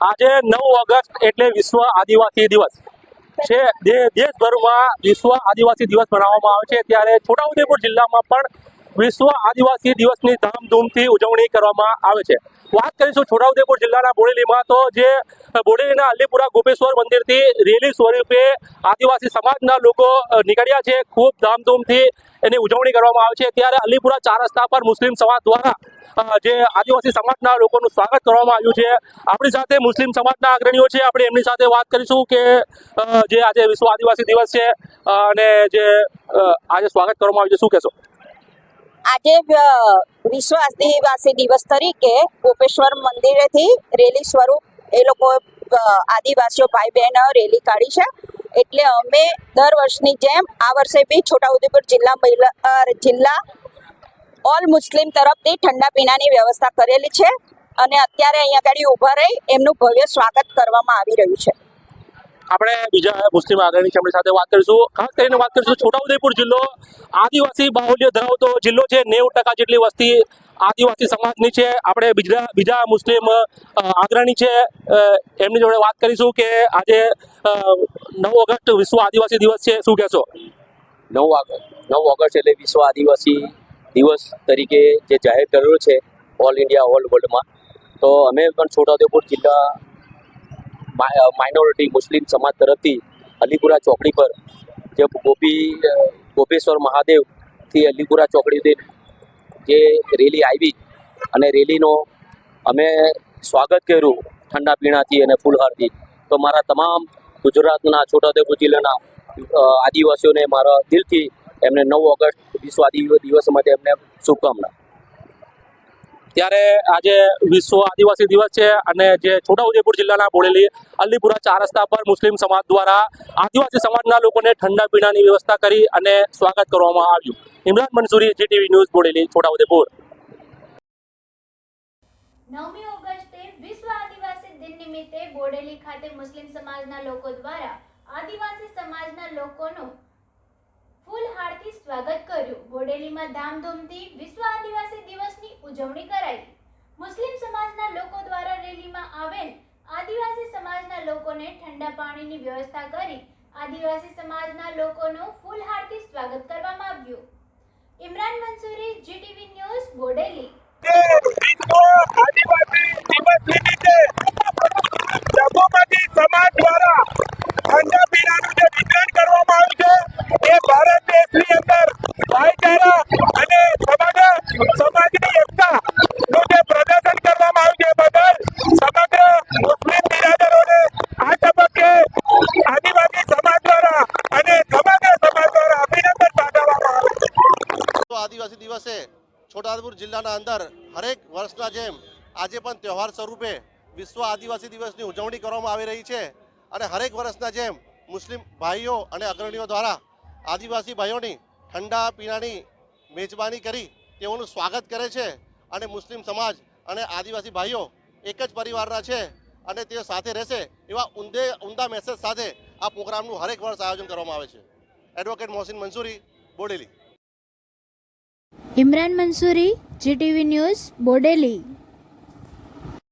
આજે નવ ઓગસ્ટ એટલે વિશ્વ આદિવાસી દિવસ છે. દેશભરમાં વિશ્વ આદિવાસી દિવસ મનાવવામાં આવે છે. ત્યારે છોટાઉદેપુર જિલ્લામાં પણ વિશ્વ આદિવાસી દિવસની ધામધૂમથી ઉજવણી કરવામાં આવે છે. વાત કરીશું છોટાઉદેપુર જિલ્લાના બોડેલીમાં, તો જે બોડેલીના અલીપુરા ગોપેશ્વર મંદિરથી રેલી સ્વરૂપે આદિવાસી સમાજના લોકો નીકળ્યા છે. ખૂબ ધામધૂમથી એની ઉજવણી કરવામાં આવે છે. ત્યારે અલીપુરા ચાર રસ્તા પર મુસ્લિમ સમાજ દ્વારા જે આદિવાસી સમાજના લોકોનું સ્વાગત કરવામાં આવ્યું છે. આપણી સાથે મુસ્લિમ સમાજના અગ્રણીઓ છે. આપણે એમની સાથે વાત કરીશું કે જે આજે વિશ્વ આદિવાસી દિવસ છે અને જે આજે સ્વાગત કરવામાં આવ્યું છે. શું કહેશો? આજે અ, વિશ્વ આદિવાસી દિવસ તરીકે ગોપેશ્વર મંદિરેથી રેલી સ્વરૂપ એ લોકો આદિવાસીઓ ભાઈ બહેનો રેલી કાઢી છે. એટલે અમે દર વર્ષની જેમ આ વર્ષે બી છોટાઉદેપુર જિલ્લા મહિલા જિલ્લા ઓલ મુસ્લિમ તરફથી ઠંડા પીણાની વ્યવસ્થા કરેલી છે. અને અત્યારે અહીંયા આગળ ઊભા રહી એમનું ભવ્ય સ્વાગત કરવામાં આવી રહ્યું છે. આપણે બીજા મુસ્લિમ આગળની આપણી સાથે વાત કરીશું. ખાસ કરીને વાત કરીશું છોટાઉદેપુર જિલ્લો. આદિવાસી બાહુલ્ય ધરાવતો જિલ્લો છે. નેવું ટકા જેટલી વસ્તી આદિવાસી સમાજની છે. આપણે બીજા બીજા મુસ્લિમ અ, છે. એમની જોડે વાત કરીશું કે આજે નવ ઓગસ્ટ વિશ્વ આદિવાસી દિવસ છે. શું કહેશો? નવ ઓગસ્ટ નવ ઓગસ્ટ એટલે વિશ્વ આદિવાસી દિવસ તરીકે જે જાહેર કરેલો છે. ઓલ ઇન્ડિયા ઓલ વર્લ્ડમાં. તો અમે પણ છોટાઉદેપુર જિલ્લા માઇનોરિટી મુસ્લિમ સમાજ તરફથી અલીપુરા ચોકડી પર જે ગોપી ગોપેશ્વર મહાદેવથી અલીપુરા ચોકડી સુધી જે રેલી આવી અને રેલીનો અમે સ્વાગત કર્યું ઠંડા પીણાથી અને ફૂલહારથી. તો મારા તમામ ગુજરાતના, છોટાઉદેપુર જિલ્લાના આદિવાસીઓને મારા દિલથી એમને નવ ઓગસ્ટ વિશ્વ આદિવાસી દિવસ માટે એમને શુભકામના. ત્યારે આજે વિશ્વ આદિવાસી દિવસ છે અને જે છોટાઉદેપુર જિલ્લાના બોડેલી અલીપુરા ચાર રસ્તા પર મુસ્લિમ સમાજ દ્વારા આદિવાસી સમાજના લોકોને ઠંડા પીણાની વ્યવસ્થા કરી અને સ્વાગત કરવામાં આવ્યું. Imran Mansuri, GTV news, Bodeli, Chhota Udaipur. નવમી ઓગસ્ટે વિશ્વ આદિવાસી દિન નિમિત્તે બોડેલી ખાતે મુસ્લિમ સમાજના લોકો દ્વારા આદિવાસી સમાજના લોકોનું ફૂલહારથી સ્વાગત કર્યું. બોડેલીમાં ધામધૂમથી વિશ્વ આદિવાસી દિવસની ઉજવણી કરાઈ. મુસ્લિમ સમાજના લોકો દ્વારા રેલીમાં આવેલ આદિવાસી સમાજના લોકોને ઠંડા પાણીની વ્યવસ્થા કરી આદિવાસી સમાજના લોકોનું ફૂલહારથી સ્વાગત કરવામાં આવ્યું. Imran Mansuri, GTV news, Bodeli. સમાજની આદિવાસી દિવસે છોટાઉદેપુર જિલ્લાના અંદર હરેક વર્ષના જેમ આજે પણ તહેવાર સ્વરૂપે વિશ્વ આદિવાસી દિવસની ઉજવણી કરવામાં આવી રહી છે અને હરેક વર્ષના જેમ મુસ્લિમ ભાઈઓ અને અગ્રણીઓ દ્વારા આદિવાસી ભાઈઓની ઠંડા પીણાની મેજબાની કરી તેઓનું સ્વાગત કરે છે અને મુસ્લિમ સમાજ અને આદિવાસી ભાઈઓ એક જ પરિવારના છે અને તેઓ સાથે રહેશે એવા ઊંડે ઉમદા મેસેજ સાથે આ પ્રોગ્રામનું હરેક વર્ષ આયોજન કરવામાં આવે છે. Advocate Mohsin Mansuri, Bodeli. Imran Mansuri GTV news, Bodeli.